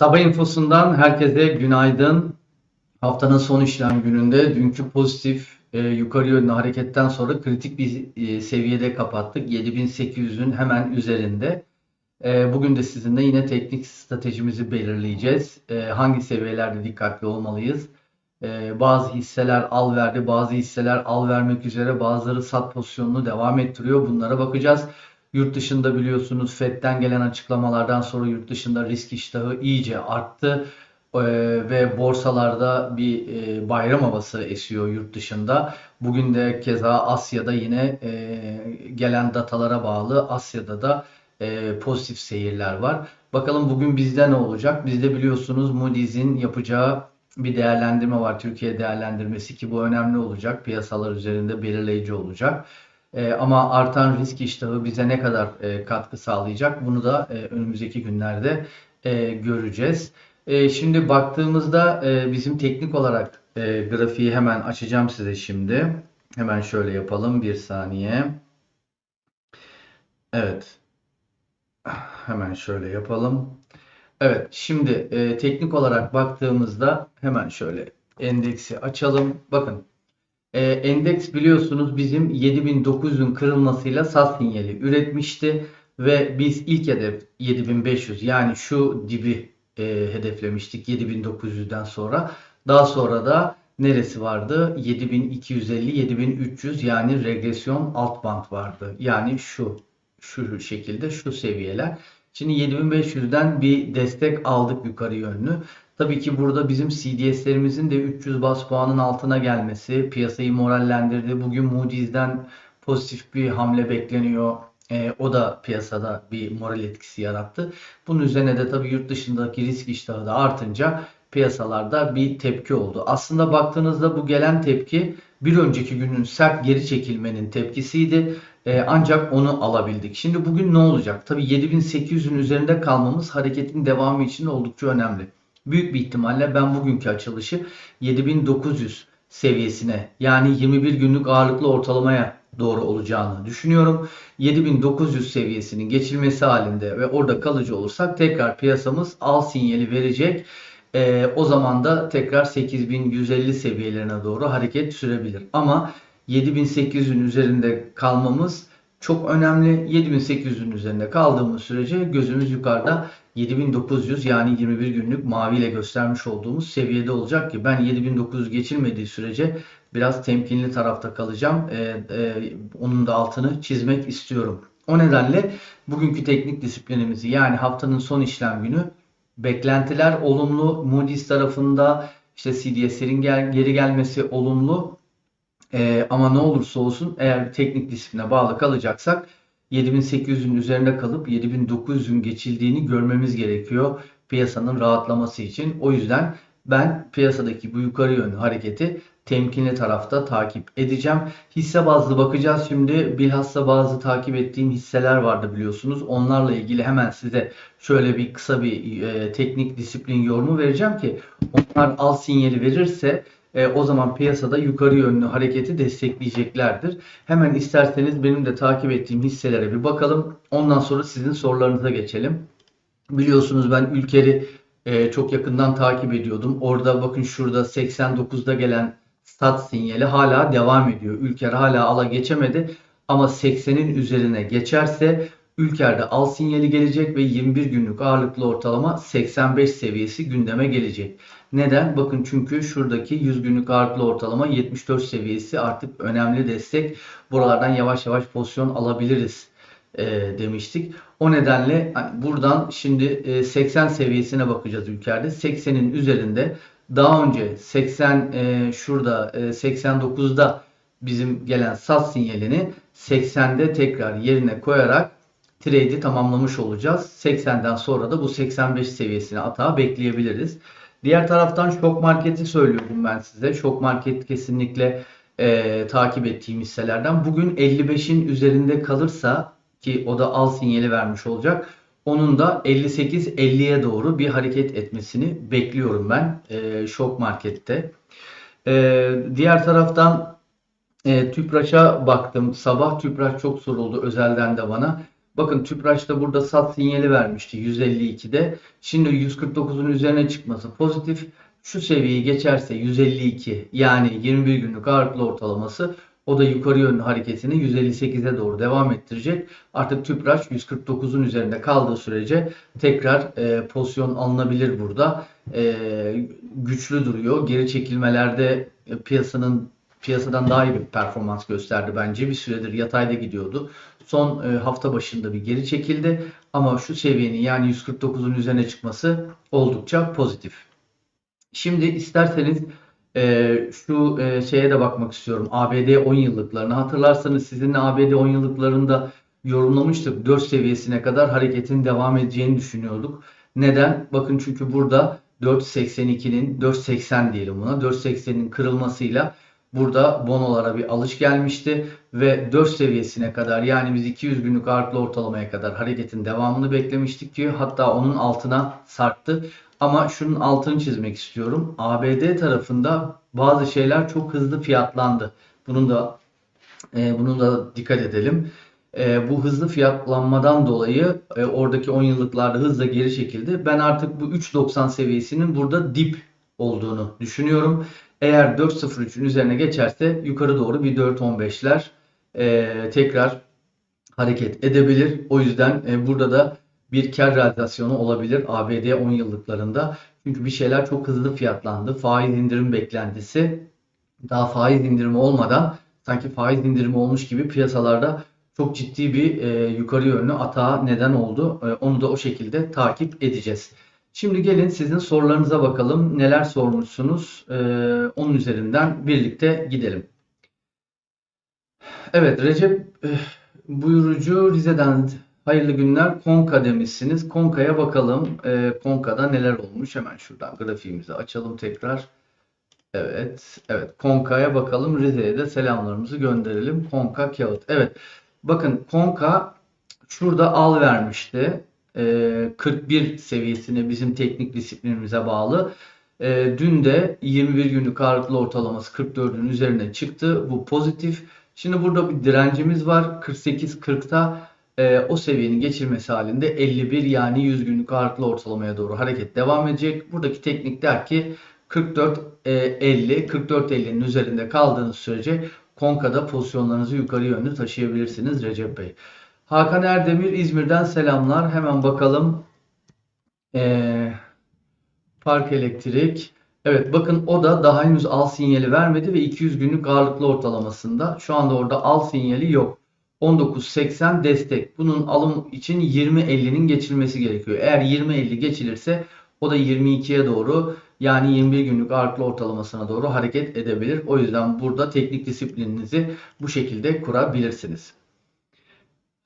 Sabah infosundan herkese günaydın. Haftanın son işlem gününde dünkü pozitif e, yukarı yönlü hareketten sonra kritik bir e, seviyede kapattık. 7800'ün hemen üzerinde. E, bugün de sizinle yine teknik stratejimizi belirleyeceğiz. E, hangi seviyelerde dikkatli olmalıyız? E, bazı hisseler al verdi, bazı hisseler al vermek üzere, bazıları sat pozisyonunu devam ettiriyor. Bunlara bakacağız. Yurt dışında biliyorsunuz FED'den gelen açıklamalardan sonra yurt dışında risk iştahı iyice arttı. Ee, ve borsalarda bir e, bayram havası esiyor yurt dışında. Bugün de keza Asya'da yine e, gelen datalara bağlı Asya'da da e, pozitif seyirler var. Bakalım bugün bizde ne olacak? Bizde biliyorsunuz Moody's'in yapacağı bir değerlendirme var. Türkiye değerlendirmesi ki bu önemli olacak. Piyasalar üzerinde belirleyici olacak. E, ama artan risk iştahı bize ne kadar e, katkı sağlayacak? Bunu da e, önümüzdeki günlerde e, göreceğiz. E, şimdi baktığımızda e, bizim teknik olarak e, grafiği hemen açacağım size şimdi. Hemen şöyle yapalım bir saniye. Evet. Hemen şöyle yapalım. Evet, şimdi e, teknik olarak baktığımızda hemen şöyle endeksi açalım. Bakın e, endeks biliyorsunuz bizim 7900'ün kırılmasıyla sat sinyali üretmişti ve biz ilk hedef 7500 yani şu dibi e, hedeflemiştik 7900'den sonra. Daha sonra da neresi vardı? 7250 7300 yani regresyon alt band vardı. Yani şu şu şekilde şu seviyeler. Şimdi 7500'den bir destek aldık yukarı yönlü. Tabii ki burada bizim CDS'lerimizin de 300 bas puanın altına gelmesi piyasayı morallendirdi. Bugün Moody's'den pozitif bir hamle bekleniyor. E, o da piyasada bir moral etkisi yarattı. Bunun üzerine de tabii yurt dışındaki risk iştahı da artınca piyasalarda bir tepki oldu. Aslında baktığınızda bu gelen tepki bir önceki günün sert geri çekilmenin tepkisiydi. E, ancak onu alabildik. Şimdi bugün ne olacak? Tabii 7800'ün üzerinde kalmamız hareketin devamı için oldukça önemli. Büyük bir ihtimalle ben bugünkü açılışı 7900 seviyesine yani 21 günlük ağırlıklı ortalamaya doğru olacağını düşünüyorum. 7900 seviyesinin geçilmesi halinde ve orada kalıcı olursak tekrar piyasamız al sinyali verecek. Ee, o zaman da tekrar 8150 seviyelerine doğru hareket sürebilir. Ama 7800'ün üzerinde kalmamız çok önemli. 7800'ün üzerinde kaldığımız sürece gözümüz yukarıda 7900 yani 21 günlük maviyle göstermiş olduğumuz seviyede olacak ki ben 7900 geçilmediği sürece biraz temkinli tarafta kalacağım. Ee, e, onun da altını çizmek istiyorum. O nedenle bugünkü teknik disiplinimizi yani haftanın son işlem günü beklentiler olumlu. Moody's tarafında işte CDS'lerin gel geri gelmesi olumlu. Ee, ama ne olursa olsun eğer teknik disipline bağlı kalacaksak 7800'ün üzerinde kalıp 7900'ün geçildiğini görmemiz gerekiyor piyasanın rahatlaması için. O yüzden ben piyasadaki bu yukarı yönlü hareketi temkinli tarafta takip edeceğim. Hisse bazlı bakacağız şimdi. Bilhassa bazı takip ettiğim hisseler vardı biliyorsunuz. Onlarla ilgili hemen size şöyle bir kısa bir e, teknik disiplin yorumu vereceğim ki onlar al sinyali verirse e, o zaman piyasada yukarı yönlü hareketi destekleyeceklerdir. Hemen isterseniz benim de takip ettiğim hisselere bir bakalım. Ondan sonra sizin sorularınıza geçelim. Biliyorsunuz ben Ülker'i e, çok yakından takip ediyordum. Orada bakın şurada 89'da gelen stat sinyali hala devam ediyor. Ülker hala ala geçemedi ama 80'in üzerine geçerse Ülker'de al sinyali gelecek ve 21 günlük ağırlıklı ortalama 85 seviyesi gündeme gelecek. Neden? Bakın çünkü şuradaki 100 günlük ağırlıklı ortalama 74 seviyesi artık önemli destek. Buralardan yavaş yavaş pozisyon alabiliriz e, demiştik. O nedenle hani buradan şimdi e, 80 seviyesine bakacağız ülkede. 80'in üzerinde daha önce 80 e, şurada e, 89'da bizim gelen sat sinyalini 80'de tekrar yerine koyarak trade'i tamamlamış olacağız. 80'den sonra da bu 85 seviyesine atağı bekleyebiliriz. Diğer taraftan şok marketi söylüyorum ben size. Şok market kesinlikle e, takip ettiğim hisselerden. Bugün 55'in üzerinde kalırsa ki o da al sinyali vermiş olacak. Onun da 58-50'ye doğru bir hareket etmesini bekliyorum ben e, şok markette. E, diğer taraftan e, Tüpraş'a baktım. Sabah Tüpraş çok soruldu özelden de bana. Bakın Tüpraş da burada sat sinyali vermişti 152'de. Şimdi 149'un üzerine çıkması pozitif. Şu seviyeyi geçerse 152 yani 21 günlük ağırlıklı ortalaması o da yukarı yönlü hareketini 158'e doğru devam ettirecek. Artık Tüpraş 149'un üzerinde kaldığı sürece tekrar e, pozisyon alınabilir burada. E, güçlü duruyor. Geri çekilmelerde e, piyasanın piyasadan daha iyi bir performans gösterdi bence. Bir süredir yatayda gidiyordu. Son e, hafta başında bir geri çekildi ama şu seviyenin yani 149'un üzerine çıkması oldukça pozitif. Şimdi isterseniz e, şu e, şeye de bakmak istiyorum. ABD 10 yıllıklarını hatırlarsanız sizinle ABD 10 yıllıklarında yorumlamıştık. 4 seviyesine kadar hareketin devam edeceğini düşünüyorduk. Neden? Bakın çünkü burada 4.82'nin 4.80 diyelim buna 4.80'in kırılmasıyla burada bonolara bir alış gelmişti ve 4 seviyesine kadar yani biz 200 günlük ağırlıklı ortalamaya kadar hareketin devamını beklemiştik ki hatta onun altına sarktı. Ama şunun altını çizmek istiyorum. ABD tarafında bazı şeyler çok hızlı fiyatlandı. Bunun da e, bunun da dikkat edelim. E, bu hızlı fiyatlanmadan dolayı e, oradaki 10 yıllıklarda hızla geri çekildi. Ben artık bu 3.90 seviyesinin burada dip olduğunu düşünüyorum. Eğer 4.03'ün üzerine geçerse yukarı doğru bir 4.15'ler e, tekrar hareket edebilir. O yüzden e, burada da bir kar realizasyonu olabilir ABD 10 yıllıklarında. Çünkü bir şeyler çok hızlı fiyatlandı. Faiz indirim beklentisi daha faiz indirimi olmadan sanki faiz indirimi olmuş gibi piyasalarda çok ciddi bir e, yukarı yönlü atağa neden oldu. E, onu da o şekilde takip edeceğiz. Şimdi gelin sizin sorularınıza bakalım. Neler sormuşsunuz? E, onun üzerinden birlikte gidelim. Evet Recep e, buyurucu Rize'den hayırlı günler. Konka demişsiniz. Konka'ya bakalım. E, Konka'da neler olmuş? Hemen şuradan grafiğimizi açalım tekrar. Evet. Evet. Konka'ya bakalım. Rize'ye de selamlarımızı gönderelim. Konka kağıt. Evet. Bakın Konka şurada al vermişti. E, 41 seviyesine bizim teknik disiplinimize bağlı. E, dün de 21 günlük ağırlıklı ortalaması 44'ün üzerine çıktı. Bu pozitif. Şimdi burada bir direncimiz var. 48-40'ta e, o seviyenin geçilmesi halinde 51 yani 100 günlük ağırlıklı ortalamaya doğru hareket devam edecek. Buradaki teknik der ki 44 50 44 50'nin üzerinde kaldığınız sürece Konka'da pozisyonlarınızı yukarı yönlü taşıyabilirsiniz Recep Bey. Hakan Erdemir İzmir'den selamlar. Hemen bakalım. Ee, Park Elektrik. Evet bakın o da daha henüz al sinyali vermedi ve 200 günlük ağırlıklı ortalamasında. Şu anda orada al sinyali yok. 19.80 destek. Bunun alım için 20.50'nin geçilmesi gerekiyor. Eğer 20.50 geçilirse o da 22'ye doğru yani 21 günlük ağırlıklı ortalamasına doğru hareket edebilir. O yüzden burada teknik disiplininizi bu şekilde kurabilirsiniz.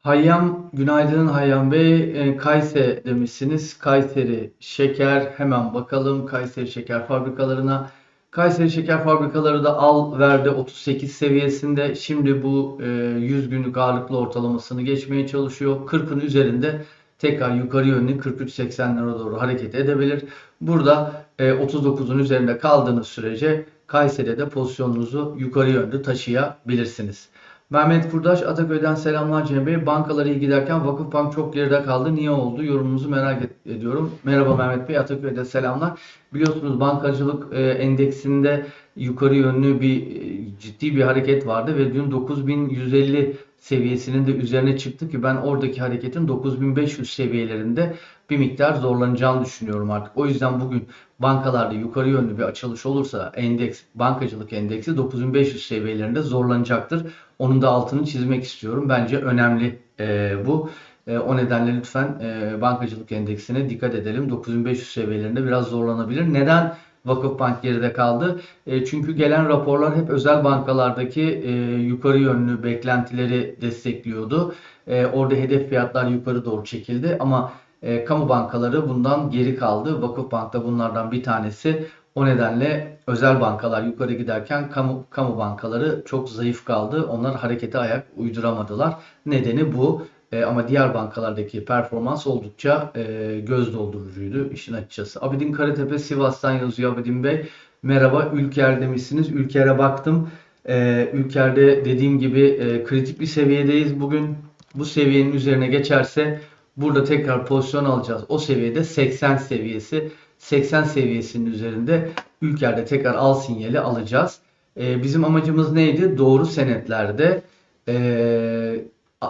Hayyam, günaydın Hayyam Bey. E, Kayse demişsiniz. Kayseri şeker. Hemen bakalım Kayseri şeker fabrikalarına. Kayseri şeker fabrikaları da al verdi 38 seviyesinde. Şimdi bu e, 100 günlük ağırlıklı ortalamasını geçmeye çalışıyor. 40'ın üzerinde tekrar yukarı yönlü 43.80'lere doğru hareket edebilir. Burada e, 39'un üzerinde kaldığınız sürece Kayseri'de pozisyonunuzu yukarı yönlü taşıyabilirsiniz. Mehmet Kurdaş Ataköy'den selamlar Cem Bey. Bankalara iyi giderken Vakıfbank çok geride kaldı. Niye oldu? Yorumunuzu merak ediyorum. Merhaba Mehmet Bey. Ataköy'de selamlar. Biliyorsunuz bankacılık e, endeksinde yukarı yönlü bir e, ciddi bir hareket vardı ve dün 9150 seviyesinin de üzerine çıktı ki ben oradaki hareketin 9500 seviyelerinde bir miktar zorlanacağını düşünüyorum artık. O yüzden bugün bankalarda yukarı yönlü bir açılış olursa endeks bankacılık endeksi 9500 seviyelerinde zorlanacaktır. Onun da altını çizmek istiyorum. Bence önemli e, bu. E, o nedenle lütfen e, bankacılık endeksine dikkat edelim. 9500 seviyelerinde biraz zorlanabilir. Neden? Vakıfbank geride kaldı. E, çünkü gelen raporlar hep özel bankalardaki e, yukarı yönlü beklentileri destekliyordu. E, orada hedef fiyatlar yukarı doğru çekildi ama e, kamu bankaları bundan geri kaldı. Vakıfbank da bunlardan bir tanesi. O nedenle özel bankalar yukarı giderken kamu, kamu bankaları çok zayıf kaldı. Onlar harekete ayak uyduramadılar. Nedeni bu. E, ama diğer bankalardaki performans oldukça e, göz doldurucuydu işin açıkçası. Abidin Karatepe Sivas'tan yazıyor Abidin Bey. Merhaba Ülker demişsiniz. Ülker'e baktım. E, Ülker'de dediğim gibi e, kritik bir seviyedeyiz bugün. bu seviyenin üzerine geçerse burada tekrar pozisyon alacağız. O seviyede 80 seviyesi 80 seviyesinin üzerinde ülkerde tekrar al sinyali alacağız. Ee, bizim amacımız neydi? Doğru senetlerde e,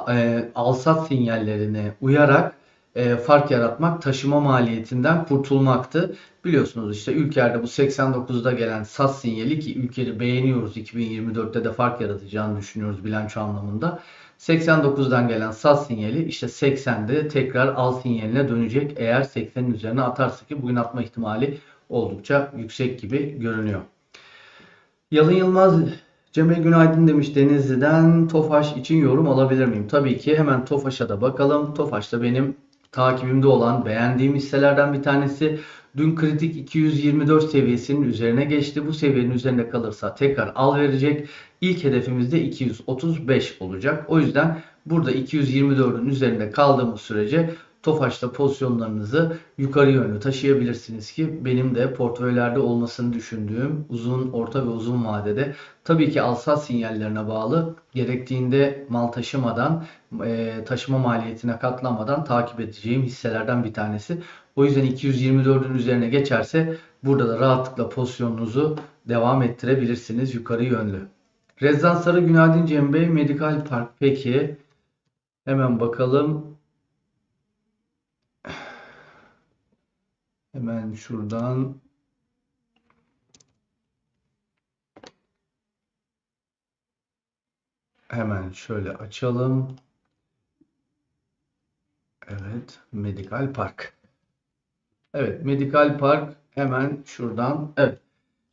e, alsat sinyallerine uyarak e, fark yaratmak, taşıma maliyetinden kurtulmaktı. Biliyorsunuz işte ülkelerde bu 89'da gelen sat sinyali ki ülkeyi beğeniyoruz 2024'te de fark yaratacağını düşünüyoruz bilanço anlamında. 89'dan gelen sat sinyali işte 80'de tekrar al sinyaline dönecek eğer 80'in üzerine atarsa ki bugün atma ihtimali oldukça yüksek gibi görünüyor. Yalın Yılmaz Cemil Günaydın demiş Denizli'den Tofaş için yorum alabilir miyim? Tabii ki hemen Tofaş'a da bakalım. Tofaş da benim takibimde olan beğendiğim hisselerden bir tanesi. Dün kritik 224 seviyesinin üzerine geçti. Bu seviyenin üzerinde kalırsa tekrar al verecek. İlk hedefimiz de 235 olacak. O yüzden burada 224'ün üzerinde kaldığımız sürece Tofaş'ta pozisyonlarınızı yukarı yönlü taşıyabilirsiniz ki benim de portföylerde olmasını düşündüğüm uzun, orta ve uzun vadede tabii ki alsat sinyallerine bağlı gerektiğinde mal taşımadan e, taşıma maliyetine katlanmadan takip edeceğim hisselerden bir tanesi. O yüzden 224'ün üzerine geçerse burada da rahatlıkla pozisyonunuzu devam ettirebilirsiniz yukarı yönlü. Rezzan Sarı Günaydın Cem Bey Medikal Park peki hemen bakalım Hemen şuradan hemen şöyle açalım. Evet, Medikal Park. Evet, Medikal Park hemen şuradan. Evet.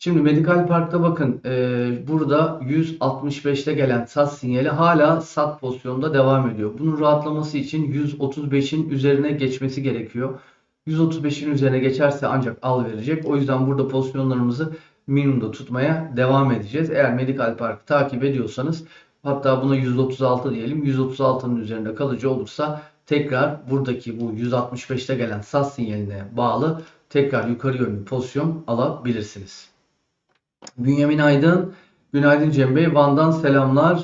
Şimdi Medikal Park'ta bakın e, burada 165'te gelen sat sinyali hala sat pozisyonda devam ediyor. Bunun rahatlaması için 135'in üzerine geçmesi gerekiyor. 135'in üzerine geçerse ancak al verecek. O yüzden burada pozisyonlarımızı minimumda tutmaya devam edeceğiz. Eğer Medical Park takip ediyorsanız hatta buna 136 diyelim. 136'nın üzerinde kalıcı olursa tekrar buradaki bu 165'te gelen sat sinyaline bağlı tekrar yukarı yönlü pozisyon alabilirsiniz. Bünyamin Aydın, günaydın Cem Bey. Van'dan selamlar.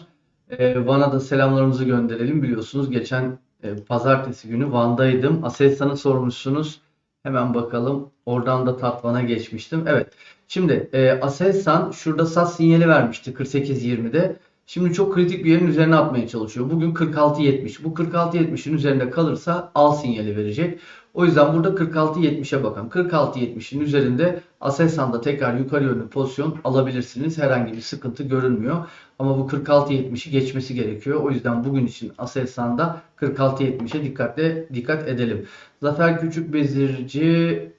Ee, Van'a da selamlarımızı gönderelim. Biliyorsunuz geçen e, pazartesi günü Van'daydım. Aselsan'ı sormuşsunuz. Hemen bakalım. Oradan da Tatvan'a geçmiştim. Evet. Şimdi e, Aselsan şurada sat sinyali vermişti 48.20'de. Şimdi çok kritik bir yerin üzerine atmaya çalışıyor. Bugün 46.70. Bu 46.70'in üzerinde kalırsa al sinyali verecek. O yüzden burada 46.70'e bakın. 46.70'in üzerinde Aselsan'da tekrar yukarı yönlü pozisyon alabilirsiniz. Herhangi bir sıkıntı görünmüyor. Ama bu 46.70'i geçmesi gerekiyor. O yüzden bugün için Aselsan'da 46.70'e dikkatle dikkat edelim. Zafer Küçük Bezirci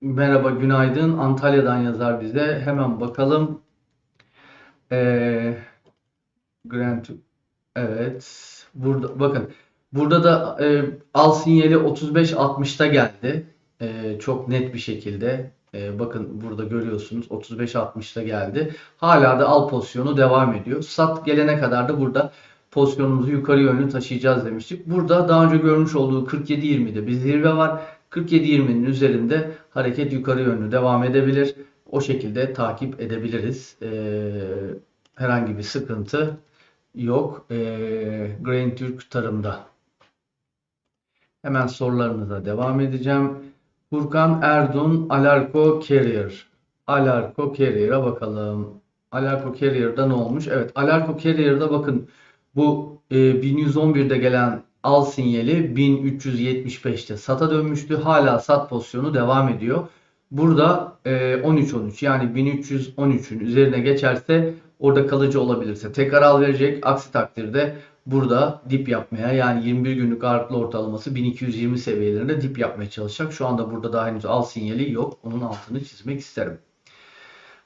merhaba günaydın. Antalya'dan yazar bize. Hemen bakalım. Ee, Grand Evet. Burada bakın. Burada da e, al sinyali 35-60'ta geldi. E, çok net bir şekilde. E, bakın burada görüyorsunuz 35-60'ta geldi. Hala da al pozisyonu devam ediyor. Sat gelene kadar da burada pozisyonumuzu yukarı yönlü taşıyacağız demiştik. Burada daha önce görmüş olduğu 47-20'de bir zirve var. 47-20'nin üzerinde hareket yukarı yönlü devam edebilir. O şekilde takip edebiliriz. E, herhangi bir sıkıntı yok. E, Grain Türk tarımda. Hemen sorularımıza devam edeceğim. Furkan Erdun Alarko Carrier. Alarko Carrier'a bakalım. Alarko Carrier'da ne olmuş? Evet Alarko Carrier'da bakın bu e, 1111'de gelen al sinyali 1375'te sata dönmüştü. Hala sat pozisyonu devam ediyor. Burada e, 13-13 yani 1313'ün üzerine geçerse orada kalıcı olabilirse tekrar al verecek. Aksi takdirde burada dip yapmaya yani 21 günlük ağırlıklı ortalaması 1220 seviyelerinde dip yapmaya çalışacak. Şu anda burada daha henüz al sinyali yok. Onun altını çizmek isterim.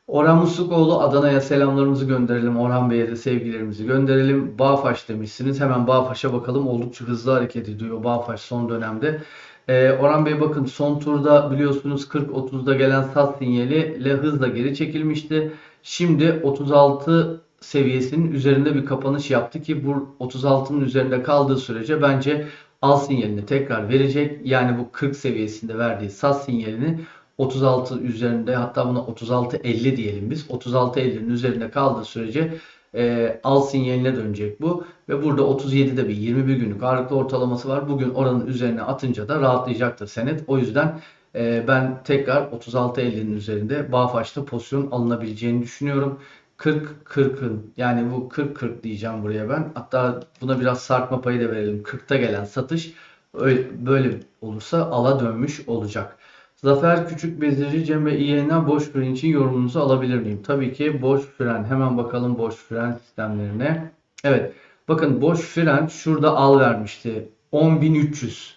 Orhan Muslukoğlu Adana'ya selamlarımızı gönderelim. Orhan Bey'e de sevgilerimizi gönderelim. Bağfaş demişsiniz. Hemen Bağfaş'a bakalım. Oldukça hızlı hareket ediyor Bağfaş son dönemde. Ee, Orhan Bey bakın son turda biliyorsunuz 40-30'da gelen sat sinyali ile hızla geri çekilmişti. Şimdi 36 seviyesinin üzerinde bir kapanış yaptı ki bu 36'nın üzerinde kaldığı sürece bence al sinyalini tekrar verecek. Yani bu 40 seviyesinde verdiği sat sinyalini 36 üzerinde hatta buna 36-50 diyelim biz. 36-50'nin üzerinde kaldığı sürece e, al sinyaline dönecek bu. Ve burada 37'de bir 21 günlük ağırlıklı ortalaması var. Bugün oranın üzerine atınca da rahatlayacaktır senet. O yüzden e, ben tekrar 36.50'nin üzerinde Bağfaş'ta pozisyon alınabileceğini düşünüyorum. 40-40'ın yani bu 40-40 diyeceğim buraya ben. Hatta buna biraz sarkma payı da verelim. 40'ta gelen satış öyle, böyle olursa ala dönmüş olacak. Zafer Küçük Bezdirici Cem ve İYNA boş fren için yorumunuzu alabilir miyim? Tabii ki boş fren. Hemen bakalım boş fren sistemlerine. Evet. Bakın boş fren şurada al vermişti. 10.300.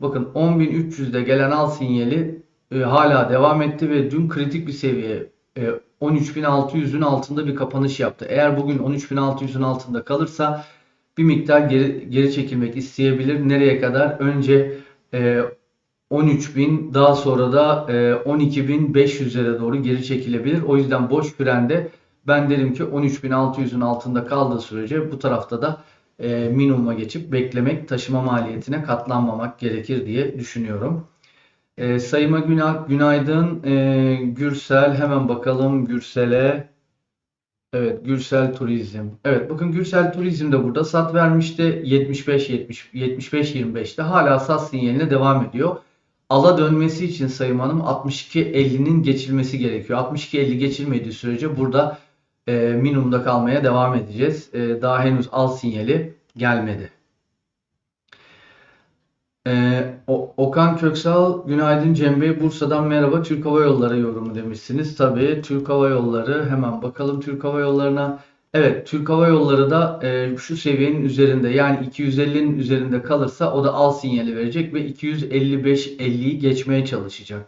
Bakın 10.300'de gelen al sinyali e, hala devam etti ve dün kritik bir seviye e, 13.600'ün altında bir kapanış yaptı. Eğer bugün 13.600'ün altında kalırsa bir miktar geri, geri çekilmek isteyebilir. Nereye kadar? Önce e, 13.000 daha sonra da e, 12.500'lere doğru geri çekilebilir. O yüzden boş frende ben derim ki 13.600'ün altında kaldığı sürece bu tarafta da e, minimuma geçip beklemek, taşıma maliyetine katlanmamak gerekir diye düşünüyorum. E, sayıma günah, günaydın. E, Gürsel hemen bakalım Gürsel'e. Evet Gürsel Turizm. Evet bakın Gürsel Turizm de burada sat vermişti. 75 70 75 25'te hala sat sinyaline devam ediyor. Ala dönmesi için Sayın Hanım 62.50'nin geçilmesi gerekiyor. 62.50 geçilmediği sürece burada e, minimumda kalmaya devam edeceğiz. E, daha henüz al sinyali gelmedi. Ee, O- Okan Köksal, günaydın Cem Bey. Bursa'dan merhaba. Türk Hava Yolları yorumu demişsiniz. Tabii Türk Hava Yolları hemen bakalım Türk Hava Yolları'na. Evet Türk Hava Yolları da e, şu seviyenin üzerinde yani 250'nin üzerinde kalırsa o da al sinyali verecek ve 255-50'yi geçmeye çalışacak.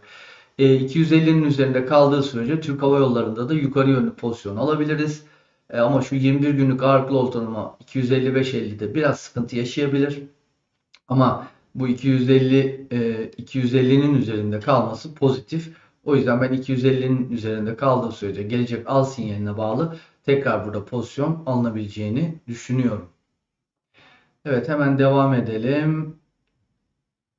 E, 250'nin üzerinde kaldığı sürece Türk Hava Yolları'nda da yukarı yönlü pozisyon alabiliriz. E, ama şu 21 günlük ağırlıklı ortalama 255-50'de biraz sıkıntı yaşayabilir. Ama bu 250 e, 250'nin üzerinde kalması pozitif. O yüzden ben 250'nin üzerinde kaldığı sürece gelecek al sinyaline bağlı tekrar burada pozisyon alınabileceğini düşünüyorum. Evet hemen devam edelim.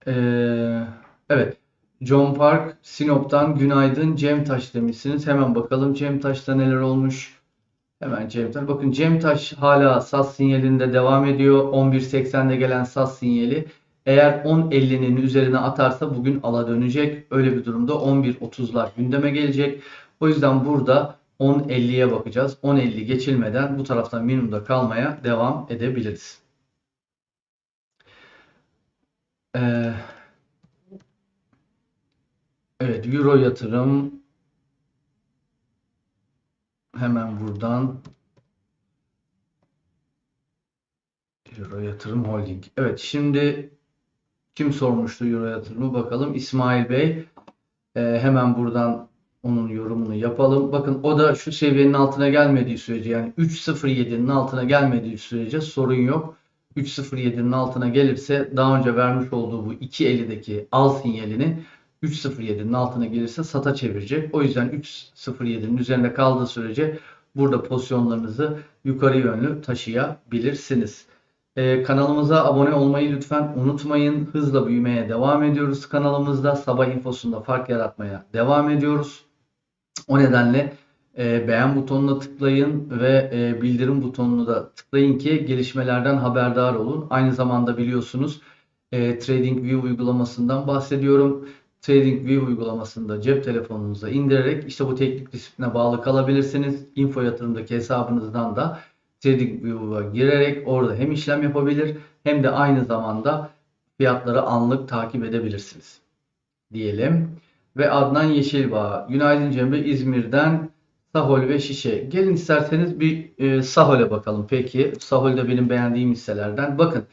Ee, evet John Park Sinop'tan günaydın Cem Taş demişsiniz. Hemen bakalım Cem Taş'ta neler olmuş. Hemen Cem Taş. Bakın Cem Taş hala sas sinyalinde devam ediyor. 11.80'de gelen sas sinyali. Eğer 10.50'nin üzerine atarsa bugün ala dönecek. Öyle bir durumda 11.30'lar gündeme gelecek. O yüzden burada 10.50'ye bakacağız. 10.50 geçilmeden bu taraftan minimumda kalmaya devam edebiliriz. Ee, evet Euro yatırım hemen buradan Euro Yatırım Holding. Evet şimdi kim sormuştu Euro Yatırımı bakalım. İsmail Bey Ee, hemen buradan onun yorumunu yapalım. Bakın o da şu seviyenin altına gelmediği sürece yani 3.07'nin altına gelmediği sürece sorun yok. 3.07'nin altına gelirse daha önce vermiş olduğu bu 2.50'deki al sinyalini 3.07'nin altına gelirse sata çevirecek. O yüzden 3.07'nin üzerinde kaldığı sürece burada pozisyonlarınızı yukarı yönlü taşıyabilirsiniz. Ee, kanalımıza abone olmayı lütfen unutmayın. Hızla büyümeye devam ediyoruz kanalımızda. Sabah infosunda fark yaratmaya devam ediyoruz. O nedenle e, beğen butonuna tıklayın ve e, bildirim butonunu da tıklayın ki gelişmelerden haberdar olun. Aynı zamanda biliyorsunuz e, TradingView uygulamasından bahsediyorum. TradingView uygulamasında cep telefonunuza indirerek işte bu teknik disipline bağlı kalabilirsiniz. Info yatırımdaki hesabınızdan da TradingView'a girerek orada hem işlem yapabilir hem de aynı zamanda fiyatları anlık takip edebilirsiniz. Diyelim. Ve Adnan Yeşilbağ. Günaydın Cem Bey. İzmir'den Sahol ve Şişe. Gelin isterseniz bir e, Sahol'e bakalım. Peki. Sahol de benim beğendiğim hisselerden. Bakın.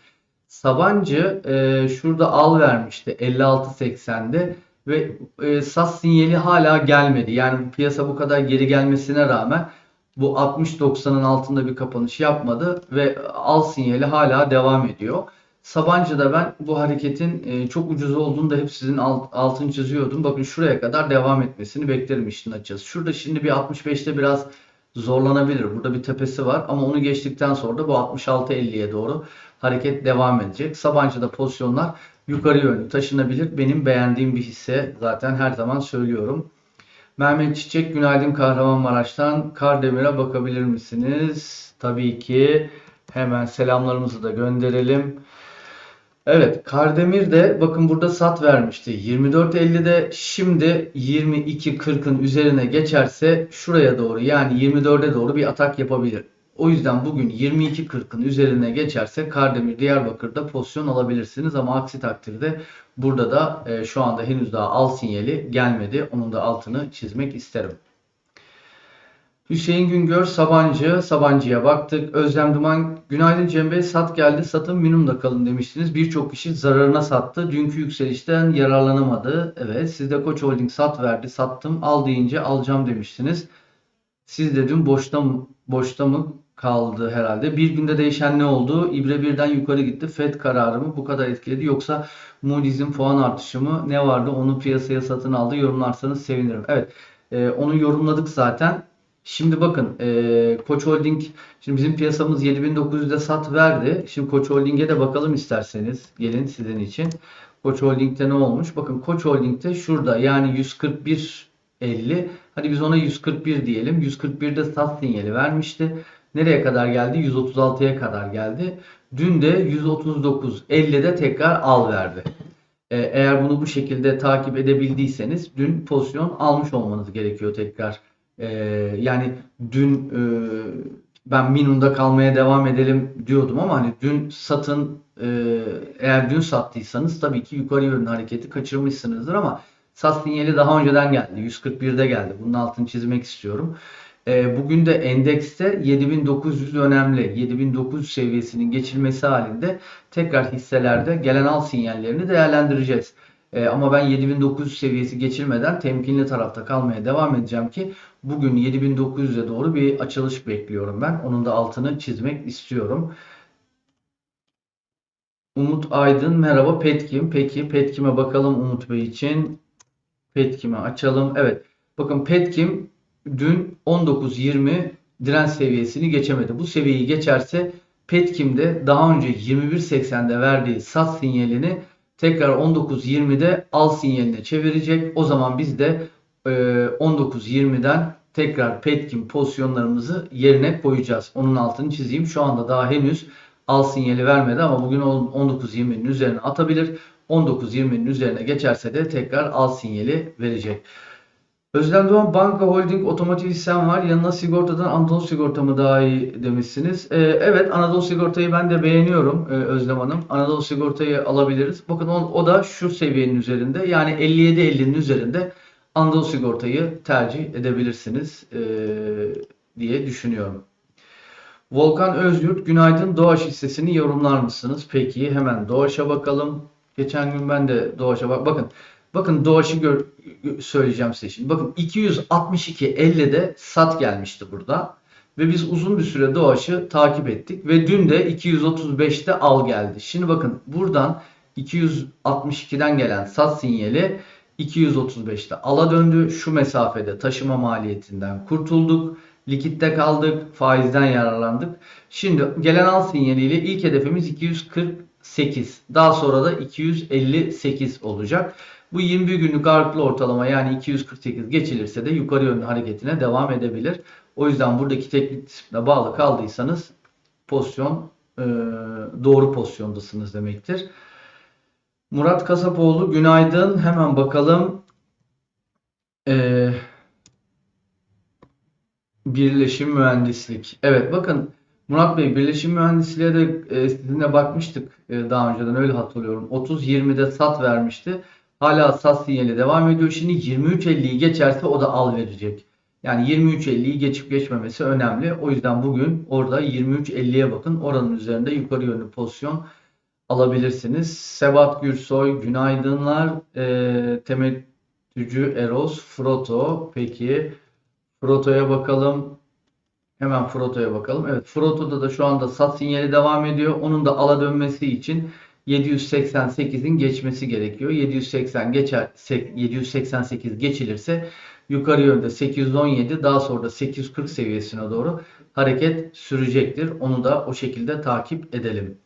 Sabancı e, şurada al vermişti 56.80'de ve e, SAS sinyali hala gelmedi. Yani piyasa bu kadar geri gelmesine rağmen bu 60-90'ın altında bir kapanış yapmadı ve al sinyali hala devam ediyor. Sabancı'da ben bu hareketin e, çok ucuz olduğunu da hep sizin alt, altını çiziyordum. Bakın şuraya kadar devam etmesini beklerim işin açıkçası. Şurada şimdi bir 65'te biraz zorlanabilir. Burada bir tepesi var ama onu geçtikten sonra da bu 66-50'ye doğru hareket devam edecek. Sabancı'da pozisyonlar yukarı yönlü taşınabilir. Benim beğendiğim bir hisse zaten her zaman söylüyorum. Mehmet Çiçek günaydın Kahramanmaraş'tan. Kardemir'e bakabilir misiniz? Tabii ki. Hemen selamlarımızı da gönderelim. Evet, Kardemir de bakın burada sat vermişti. 24.50'de şimdi 22.40'ın üzerine geçerse şuraya doğru yani 24'e doğru bir atak yapabilir. O yüzden bugün 22.40'ın üzerine geçerse Kardemir Diyarbakır'da pozisyon alabilirsiniz ama aksi takdirde burada da e, şu anda henüz daha al sinyali gelmedi. Onun da altını çizmek isterim. Hüseyin Güngör Sabancı, Sabancı'ya baktık. Özlem Duman, günaydın Cem Bey, sat geldi, satın minimumda kalın demiştiniz. Birçok kişi zararına sattı. Dünkü yükselişten yararlanamadı. Evet, siz de Koç Holding sat verdi, sattım, al deyince alacağım demiştiniz. Siz de dün boşta mı, boşta mı kaldı herhalde? Bir günde değişen ne oldu? İbre birden yukarı gitti. FED kararı mı bu kadar etkiledi? Yoksa Moody's'in puan artışı mı? Ne vardı? Onu piyasaya satın aldı. Yorumlarsanız sevinirim. Evet, e, onu yorumladık zaten. Şimdi bakın e, Koç Holding şimdi bizim piyasamız 7900'de sat verdi. Şimdi Koç Holding'e de bakalım isterseniz. Gelin sizin için. Koç Holding'de ne olmuş? Bakın Koç Holding'de şurada yani 141.50. Hadi biz ona 141 diyelim. 141'de sat sinyali vermişti. Nereye kadar geldi? 136'ya kadar geldi. Dün de 139.50'de tekrar al verdi. E, eğer bunu bu şekilde takip edebildiyseniz dün pozisyon almış olmanız gerekiyor tekrar. Ee, yani dün e, ben minimumda kalmaya devam edelim diyordum ama hani dün satın e, eğer dün sattıysanız tabii ki yukarı yönlü hareketi kaçırmışsınızdır ama sat sinyali daha önceden geldi. 141'de geldi. Bunun altını çizmek istiyorum. E, bugün de endekste 7900 önemli. 7900 seviyesinin geçilmesi halinde tekrar hisselerde gelen al sinyallerini değerlendireceğiz. E, ama ben 7900 seviyesi geçilmeden temkinli tarafta kalmaya devam edeceğim ki bugün 7900'e doğru bir açılış bekliyorum ben. Onun da altını çizmek istiyorum. Umut Aydın merhaba Petkim. Peki Petkim'e bakalım Umut Bey için. Petkim'i açalım. Evet. Bakın Petkim dün 19.20 direnç seviyesini geçemedi. Bu seviyeyi geçerse Petkim'de daha önce 21.80'de verdiği sat sinyalini tekrar 19.20'de al sinyaline çevirecek. O zaman biz de 19.20'den e, tekrar Petkim pozisyonlarımızı yerine koyacağız. Onun altını çizeyim. Şu anda daha henüz al sinyali vermedi ama bugün 19.20'nin üzerine atabilir. 19.20'nin üzerine geçerse de tekrar al sinyali verecek. Özlem Doğan Banka Holding Otomotiv hissem var. Yanına sigortadan Anadolu Sigorta mı daha iyi demişsiniz. Ee, evet Anadolu Sigorta'yı ben de beğeniyorum e, Özlem Hanım. Anadolu Sigorta'yı alabiliriz. Bakın o, o da şu seviyenin üzerinde. Yani 57-50'nin üzerinde Anadolu Sigorta'yı tercih edebilirsiniz e, diye düşünüyorum. Volkan Özyurt günaydın Doğaç hissesini yorumlar mısınız? Peki hemen Doğaç'a bakalım. Geçen gün ben de Doğaç'a bak. Bakın Bakın Doğaç'ı gör, söyleyeceğim size şimdi. Bakın 262.50'de sat gelmişti burada. Ve biz uzun bir süre Doğaç'ı takip ettik. Ve dün de 235'te al geldi. Şimdi bakın buradan 262'den gelen sat sinyali 235'te ala döndü. Şu mesafede taşıma maliyetinden kurtulduk. Likitte kaldık. Faizden yararlandık. Şimdi gelen al sinyaliyle ilk hedefimiz 248. Daha sonra da 258 olacak. Bu 21 günlük ağırlıklı ortalama yani 248 geçilirse de yukarı yönlü hareketine devam edebilir. O yüzden buradaki teknik disipline bağlı kaldıysanız pozisyon e, doğru pozisyondasınız demektir. Murat Kasapoğlu günaydın. Hemen bakalım. Ee, birleşim mühendislik. Evet bakın Murat Bey birleşim mühendisliğe de e, sizinle bakmıştık e, daha önceden öyle hatırlıyorum. 30-20'de sat vermişti. Hala sat sinyali devam ediyor. Şimdi 23.50'yi geçerse o da al verecek. Yani 23.50'yi geçip geçmemesi önemli. O yüzden bugün orada 23.50'ye bakın. Oranın üzerinde yukarı yönlü pozisyon alabilirsiniz. Sebat Gürsoy, günaydınlar. E, temettücü Eros, Froto. Peki Froto'ya bakalım. Hemen Froto'ya bakalım. Evet Froto'da da şu anda sat sinyali devam ediyor. Onun da ala dönmesi için 788'in geçmesi gerekiyor. 780 geçer 788 geçilirse yukarı yönde 817 daha sonra da 840 seviyesine doğru hareket sürecektir. Onu da o şekilde takip edelim.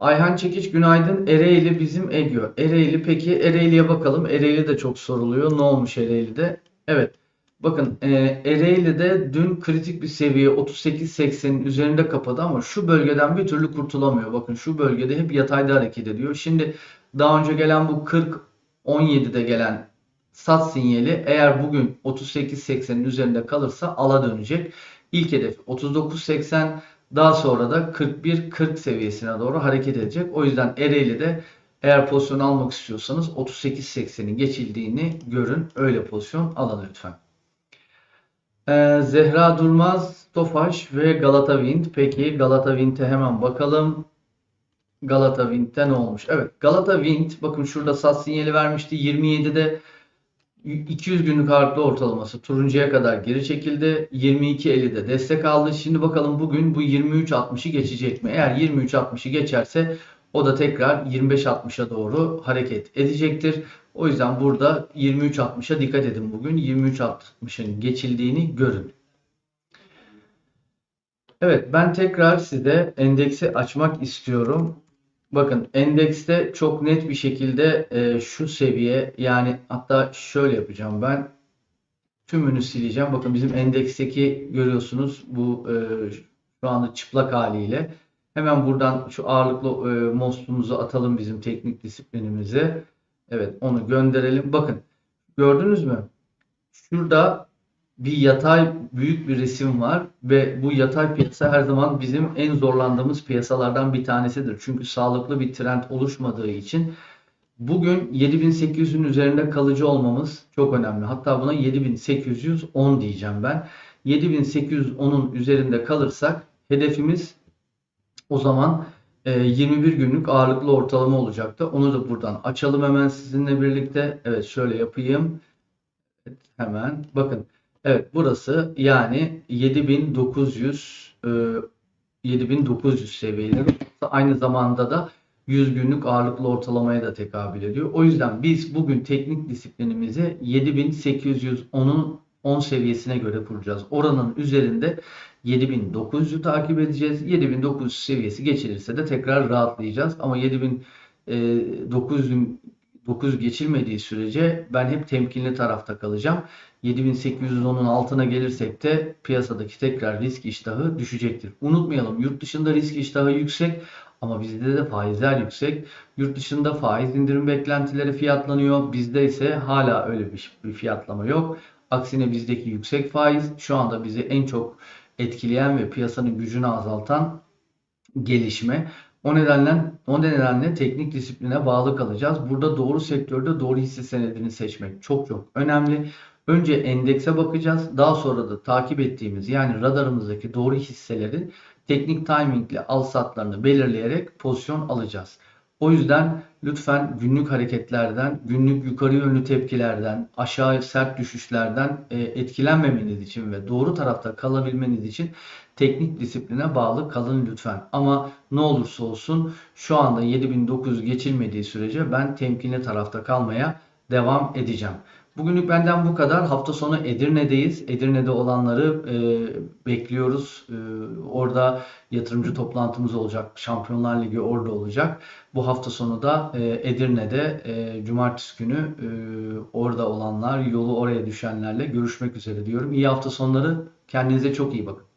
Ayhan Çekiç günaydın. Ereğli bizim Egyo. Ereğli peki Ereğli'ye bakalım. Ereğli de çok soruluyor. Ne olmuş Ereğli'de? Evet. Bakın e, Ereğli'de dün kritik bir seviye 38.80'in üzerinde kapadı ama şu bölgeden bir türlü kurtulamıyor. Bakın şu bölgede hep yatayda hareket ediyor. Şimdi daha önce gelen bu 40.17'de gelen sat sinyali eğer bugün 38.80'in üzerinde kalırsa ala dönecek. İlk hedef 39.80 daha sonra da 41-40 seviyesine doğru hareket edecek. O yüzden Ereğli'de eğer pozisyon almak istiyorsanız 38.80'in geçildiğini görün. Öyle pozisyon alın lütfen. Ee, Zehra Durmaz, Tofaş ve Galata Wind. Peki Galata Wind'e hemen bakalım. Galata Wind'de ne olmuş? Evet Galata Wind bakın şurada sat sinyali vermişti. 27'de 200 günlük ağırlıklı ortalaması turuncuya kadar geri çekildi. 22.50'de destek aldı. Şimdi bakalım bugün bu 23.60'ı geçecek mi? Eğer 23.60'ı geçerse o da tekrar 25.60'a doğru hareket edecektir. O yüzden burada 23.60'a dikkat edin bugün. 23.60'ın geçildiğini görün. Evet ben tekrar size endeksi açmak istiyorum. Bakın endekste çok net bir şekilde e, şu seviye yani hatta şöyle yapacağım ben. Tümünü sileceğim. Bakın bizim endeksteki görüyorsunuz bu e, şu anda çıplak haliyle. Hemen buradan şu ağırlıklı e, mostumuzu atalım bizim teknik disiplinimize. Evet onu gönderelim. Bakın gördünüz mü? Şurada bir yatay büyük bir resim var ve bu yatay piyasa her zaman bizim en zorlandığımız piyasalardan bir tanesidir. Çünkü sağlıklı bir trend oluşmadığı için bugün 7800'ün üzerinde kalıcı olmamız çok önemli. Hatta buna 7810 diyeceğim ben. 7810'un üzerinde kalırsak hedefimiz o zaman 21 günlük ağırlıklı ortalama olacaktı. Onu da buradan açalım hemen sizinle birlikte. Evet şöyle yapayım. Evet, hemen bakın. Evet burası yani 7900 7900 seviyeleri aynı zamanda da 100 günlük ağırlıklı ortalamaya da tekabül ediyor. O yüzden biz bugün teknik disiplinimizi 7810'un 10 seviyesine göre kuracağız. Oranın üzerinde 7900'ü takip edeceğiz. 7900 seviyesi geçilirse de tekrar rahatlayacağız. Ama 7900'ün 9 geçilmediği sürece ben hep temkinli tarafta kalacağım. 7810'un altına gelirsek de piyasadaki tekrar risk iştahı düşecektir. Unutmayalım yurt dışında risk iştahı yüksek ama bizde de faizler yüksek. Yurt dışında faiz indirim beklentileri fiyatlanıyor. Bizde ise hala öyle bir, bir fiyatlama yok. Aksine bizdeki yüksek faiz şu anda bizi en çok etkileyen ve piyasanın gücünü azaltan gelişme. O nedenle o nedenle teknik disipline bağlı kalacağız. Burada doğru sektörde doğru hisse senedini seçmek çok çok önemli. Önce endekse bakacağız. Daha sonra da takip ettiğimiz yani radarımızdaki doğru hisselerin teknik timingle al satlarını belirleyerek pozisyon alacağız. O yüzden lütfen günlük hareketlerden, günlük yukarı yönlü tepkilerden, aşağı sert düşüşlerden e, etkilenmemeniz için ve doğru tarafta kalabilmeniz için teknik disipline bağlı kalın lütfen. Ama ne olursa olsun şu anda 7900 geçilmediği sürece ben temkinli tarafta kalmaya devam edeceğim. Bugünlük benden bu kadar. Hafta sonu Edirne'deyiz. Edirne'de olanları e, bekliyoruz. E, orada yatırımcı toplantımız olacak. Şampiyonlar Ligi orada olacak. Bu hafta sonu da e, Edirne'de e, cumartesi günü e, orada olanlar, yolu oraya düşenlerle görüşmek üzere diyorum. İyi hafta sonları. Kendinize çok iyi bakın.